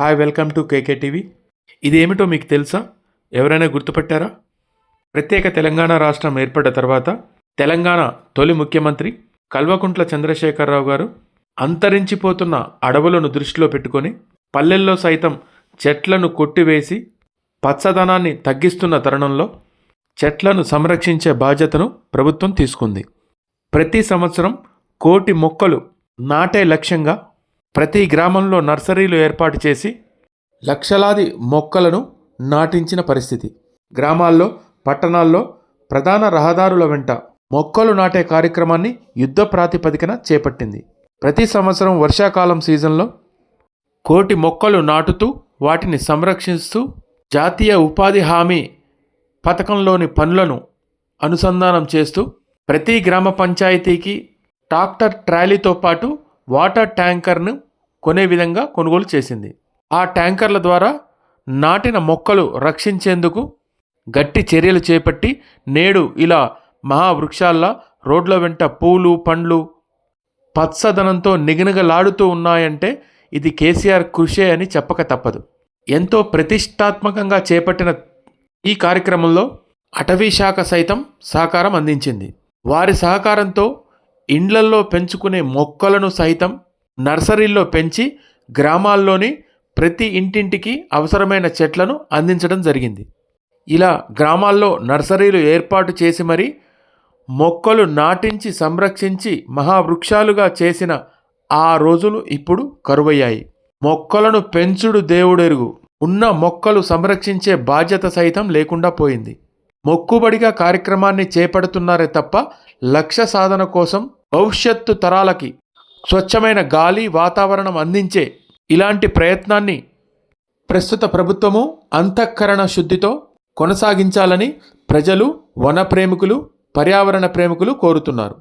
Hi welcome to KK TV. ఇదేమిటో మీకు తెలుసా? ఎవరైనా గుర్తుపట్టారా? ప్రత్యేక తెలంగాణ రాష్ట్రం ఏర్పడ్డ తర్వాత తెలంగాణ తొలి ముఖ్యమంత్రి కల్వకుంట్ల చంద్రశేఖరరావు గారు అంతరించిపోతున్న అడవులను దృష్టిలో పెట్టుకొని పల్లెల్లో సైతం చెట్లను కొట్టివేసి పచ్చదనాన్ని తగ్గిస్తున్న తరుణంలో చెట్లను సంరక్షించే బాధ్యతను ప్రభుత్వం తీసుకుంది. ప్రతి సంవత్సరం కోటి మొక్కలు నాటే లక్ష్యంగా ప్రతి గ్రామంలో నర్సరీలు ఏర్పాటు చేసి లక్షలాది మొక్కలను నాటించిన పరిస్థితి. గ్రామాల్లో పట్టణాల్లో ప్రధాన రహదారుల వెంట మొక్కలు నాటే కార్యక్రమాన్ని యుద్ధ ప్రాతిపదికన చేపట్టింది. ప్రతి సంవత్సరం వర్షాకాలం సీజన్లో కోటి మొక్కలు నాటుతూ వాటిని సంరక్షిస్తూ జాతీయ ఉపాధి హామీ పథకంలోని పనులను అనుసంధానం చేస్తూ ప్రతి గ్రామ పంచాయతీకి ట్రాక్టర్ ట్రాలీతో పాటు వాటర్ ట్యాంకర్ను కొనే విధంగా కొనుగోలు చేసింది. ఆ ట్యాంకర్ల ద్వారా నాటిన మొక్కలు రక్షించేందుకు గట్టి చర్యలు చేపట్టి నేడు ఇలా మహావృక్షాల్లా రోడ్ల వెంట పూలు పండ్లు పచ్చదనంతో నిగనిగలాడుతూ ఉన్నాయంటే ఇది కేసీఆర్ కృషే అని చెప్పక తప్పదు. ఎంతో ప్రతిష్టాత్మకంగా చేపట్టిన ఈ కార్యక్రమంలో అటవీ శాఖ సైతం సహకారం అందించింది. వారి సహకారంతో ఇండ్లల్లో పెంచుకునే మొక్కలను సైతం నర్సరీల్లో పెంచి గ్రామాల్లోని ప్రతి ఇంటింటికి అవసరమైన చెట్లను అందించడం జరిగింది. ఇలా గ్రామాల్లో నర్సరీలు ఏర్పాటు చేసి మరి మొక్కలు నాటించి సంరక్షించి మహావృక్షాలుగా చేసిన ఆ రోజులు ఇప్పుడు కరువయ్యాయి. మొక్కలను పెంచుడు దేవుడెరుగు. ఉన్న మొక్కలు సంరక్షించే బాధ్యత సైతం లేకుండా పోయింది. మొక్కుబడిగా కార్యక్రమాన్ని చేపడుతున్నారే తప్ప లక్ష్య సాధన కోసం భవిష్యత్తు తరాలకి స్వచ్ఛమైన గాలి వాతావరణం అందించే ఇలాంటి ప్రయత్నాన్ని ప్రస్తుత ప్రభుత్వము అంతఃకరణ శుద్ధితో కొనసాగించాలని ప్రజలు వన ప్రేమికులు పర్యావరణ ప్రేమికులు కోరుతున్నారు.